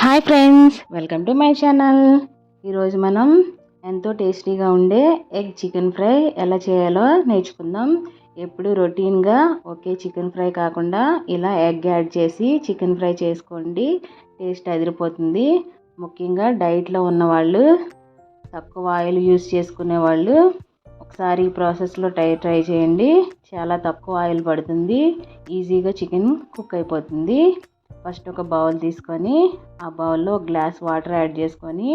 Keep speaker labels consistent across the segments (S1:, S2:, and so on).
S1: Hi friends welcome to my channel. ఈరోజు మనం ఎంతో టేస్టీగా ఉండే ఎగ్ చికెన్ ఫ్రై ఎలా చేయాలో నేర్చుకుందాం. ఎప్పుడు రొటీన్గా ఒకే చికెన్ ఫ్రై కాకుండా ఇలా ఎగ్ యాడ్ చేసి చికెన్ ఫ్రై చేసుకోండి. టేస్ట్ అదిరిపోతుంది. ముఖ్యంగా డైట్లో ఉన్నవాళ్ళు తక్కువ ఆయిల్ యూస్ చేసుకునే వాళ్ళు ఒకసారి ఈ ప్రాసెస్లో ట్రై ట్రై చేయండి. చాలా తక్కువ ఆయిల్ పడుతుంది. ఈజీగా చికెన్ కుక్ అయిపోతుంది. ఫస్ట్ ఒక బౌల్ తీసుకొని ఆ బౌల్లో ఒక గ్లాస్ వాటర్ యాడ్ చేసుకొని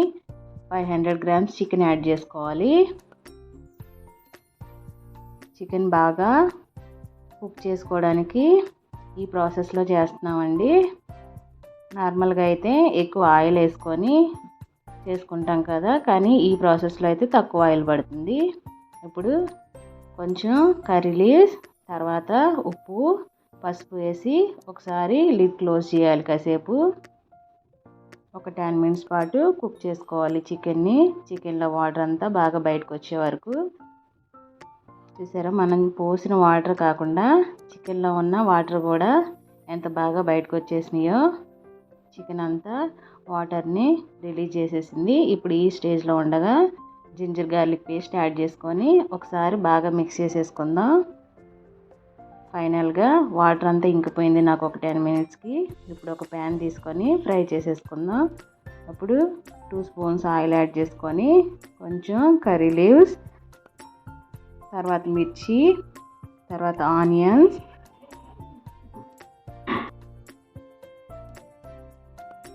S1: five hundred grams chicken add చేసుకోవాలి. చికెన్ బాగా కుక్ చేసుకోవడానికి ఈ ప్రాసెస్లో చేస్తున్నామండి. నార్మల్గా అయితే ఎక్కువ ఆయిల్ వేసుకొని చేసుకుంటాం కదా కానీ ఈ ప్రాసెస్లో అయితే తక్కువ ఆయిల్ పడుతుంది. ఇప్పుడు కొంచెం కర్రీ లీవ్స్ తర్వాత ఉప్పు పసుపు వేసి ఒకసారి లిడ్ క్లోజ్ చేయాలి కాసేపు. ఒక టెన్ మినిట్స్ పాటు కుక్ చేసుకోవాలి చికెన్ని. చికెన్లో వాటర్ అంతా బాగా బయటకు వచ్చే వరకు. చూసారా మనం పోసిన వాటర్ కాకుండా చికెన్లో ఉన్న వాటర్ కూడా ఎంత బాగా బయటకు వచ్చేసినాయో. చికెన్ అంతా వాటర్ని రిలీజ్ చేసేసింది. ఇప్పుడు ఈ స్టేజ్లో ఉండగా జింజర్ గార్లిక్ పేస్ట్ యాడ్ చేసుకొని ఒకసారి బాగా మిక్స్ చేసేసుకుందాం. ఫైనల్గా వాటర్ అంతా ఇంకిపోయింది నాకు ఒక టెన్ మినిట్స్కి. ఇప్పుడు ఒక ప్యాన్ తీసుకొని ఫ్రై చేసేసుకుందాం. అప్పుడు టూ స్పూన్స్ ఆయిల్ యాడ్ చేసుకొని కొంచెం కర్రీ లీవ్స్ తర్వాత మిర్చి తర్వాత ఆనియన్స్.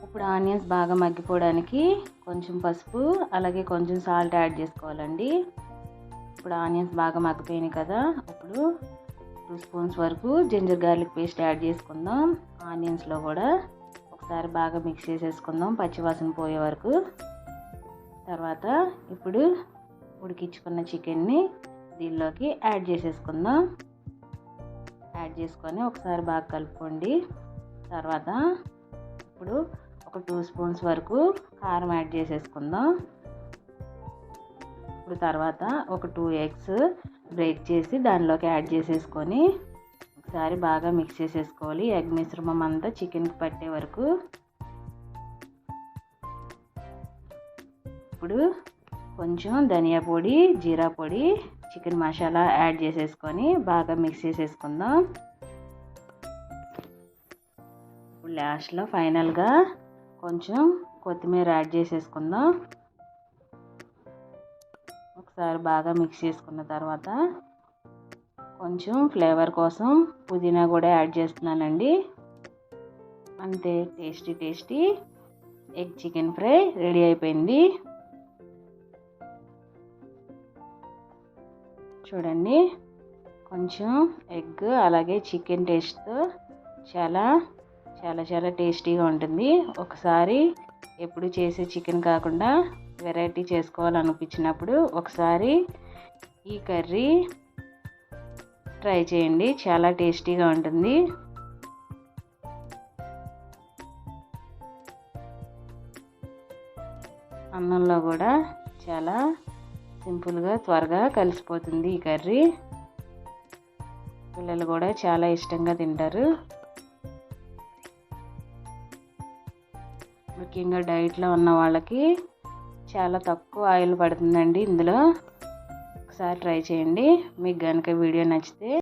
S1: ఇప్పుడు ఆనియన్స్ బాగా మగ్గిపోవడానికి కొంచెం పసుపు అలాగే కొంచెం సాల్ట్ యాడ్ చేసుకోవాలండి. ఇప్పుడు ఆనియన్స్ బాగా మగ్గిపోయినాయి కదా ఇప్పుడు టూ స్పూన్స్ వరకు జింజర్ గార్లిక్ పేస్ట్ యాడ్ చేసుకుందాం. ఆనియన్స్లో కూడా ఒకసారి బాగా మిక్స్ చేసేసుకుందాం పచ్చివాసన పోయే వరకు. తర్వాత ఇప్పుడు ఉడికించుకున్న చికెన్ని దీనిలోకి యాడ్ చేసేసుకుందాం. యాడ్ చేసుకొని ఒకసారి బాగా కలుపుకోండి. తర్వాత ఇప్పుడు ఒక టూ స్పూన్స్ వరకు కారం యాడ్ చేసేసుకుందాం. ఇప్పుడు తర్వాత ఒక టూ ఎగ్స్ బ్రేక్ చేసి దానిలోకి యాడ్ చేసేసుకొని ఒకసారి బాగా మిక్స్ చేసేసుకోవాలి. ఎగ్ మిశ్రమం అంతా చికెన్కి పట్టే వరకు. ఇప్పుడు కొంచెం ధనియా పొడి జీరా పొడి చికెన్ మసాలా యాడ్ చేసేసుకొని బాగా మిక్స్ చేసేసుకుందాం. ఇప్పుడు లాస్ట్లో ఫైనల్గా కొంచెం కొత్తిమీర యాడ్ చేసేసుకుందాం. ఒకసారి బాగా మిక్స్ చేసుకున్న తర్వాత కొంచెం ఫ్లేవర్ కోసం పుదీనా కూడా యాడ్ చేస్తున్నానండి. అంతే tasty tasty egg chicken fry ready అయిపోయింది. చూడండి కొంచెం ఎగ్ అలాగే చికెన్ టేస్ట్తో చాలా చాలా చాలా టేస్టీగా ఉంటుంది. ఒకసారి ఎప్పుడు చేసే చికెన్ కాకుండా వెరైటీ చేసుకోవాలనిపించినప్పుడు ఒకసారి ఈ కర్రీ ట్రై చేయండి. చాలా టేస్టీగా ఉంటుంది. అన్నంలో కూడా చాలా సింపుల్గా త్వరగా కలిసిపోతుంది ఈ కర్రీ. పిల్లలు కూడా చాలా ఇష్టంగా తింటారు. ముఖ్యంగా డైట్లో ఉన్న వాళ్ళకి చాలా తక్కువ ఆయిల్ పడుతుందండి ఇందులో. ఒకసారి ట్రై చేయండి. మీకు కనుక వీడియో నచ్చితే